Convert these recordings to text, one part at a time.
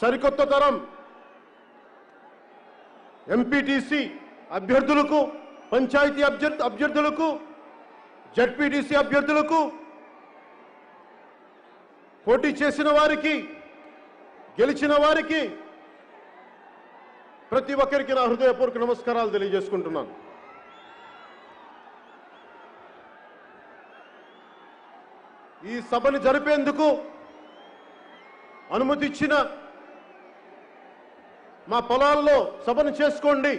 సరికొత్త తరం ఎంపీటీసీ అభ్యర్థులకు పంచాయతీ అభ్యర్థి అభ్యర్థులకు జడ్పీటీసీ అభ్యర్థులకు పోటీ చేసిన వారికి గెలిచిన వారికి ప్రతి ఒక్కరికి నా హృదయపూర్వక నమస్కారాలు తెలియజేసుకుంటున్నాను. ఈ సభని జరిపేందుకు అనుమతి ఇచ్చిన మా పొలాల్లో సభను చేసుకోండి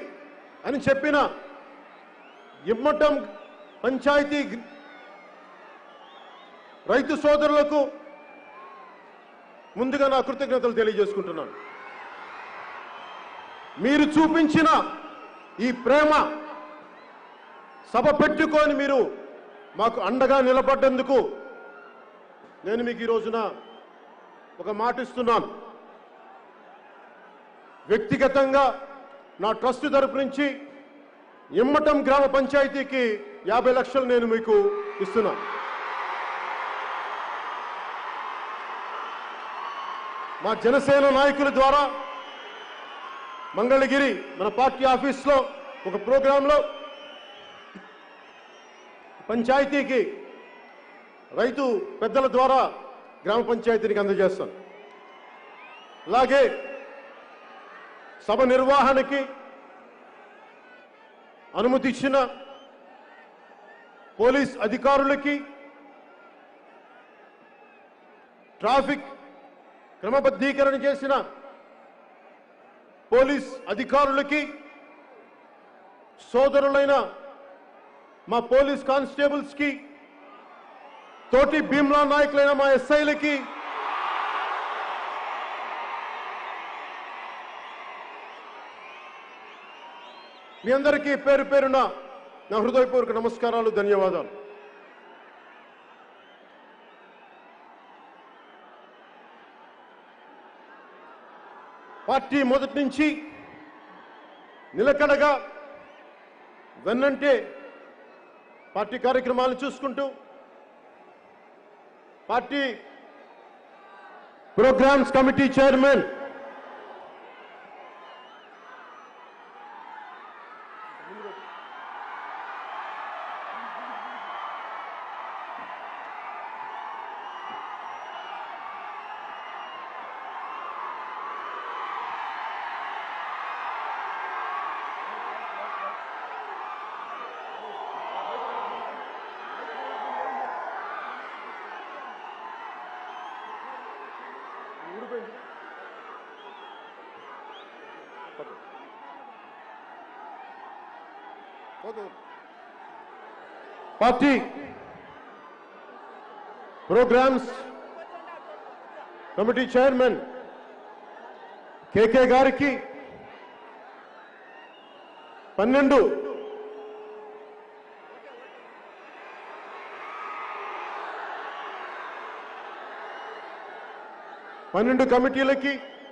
అని చెప్పిన ఇమ్మటం పంచాయతీ రైతు సోదరులకు ముందుగా నా కృతజ్ఞతలు తెలియజేసుకుంటున్నాను. మీరు చూపించిన ఈ ప్రేమ సభ పెట్టుకొని మీరు మాకు అండగా నిలబడ్డందుకు నేను మీకు ఈ రోజున ఒక మాట ఇస్తున్నాను. వ్యక్తిగతంగా నా ట్రస్ట్ తరపు నుంచి ఇమ్మటం గ్రామ పంచాయతీకి యాభై లక్షలు నేను మీకు ఇస్తున్నాను మా జనసేన నాయకుల ద్వారా మంగళగిరి మన పార్టీ ఆఫీస్లో ఒక ప్రోగ్రాంలో పంచాయతీకి రైతు పెద్దల ద్వారా గ్రామ పంచాయతీనికి అందజేస్తాను. అలాగే సభ నిర్వహణకి అనుమతి ఇచ్చిన పోలీస్ అధికారులకి ట్రాఫిక్ క్రమబద్ధీకరణ చేసిన పోలీస్ అధికారులకి సోదరులైన మా పోలీస్ కానిస్టేబుల్స్కి తోటి భీమ్లా నాయకులైన మా ఎస్ఐలకి మీ అందరికీ పేరు పేరున నా హృదయపూర్వక నమస్కారాలు ధన్యవాదాలు. పార్టీ మొదటి నుంచి నిలకడగా వెన్నంటే పార్టీ కార్యక్రమాలను చూసుకుంటూ party programmes committee chairman party programmes committee chairman KK గారికి పన్నెండు పన్నెండు కమిటీలకి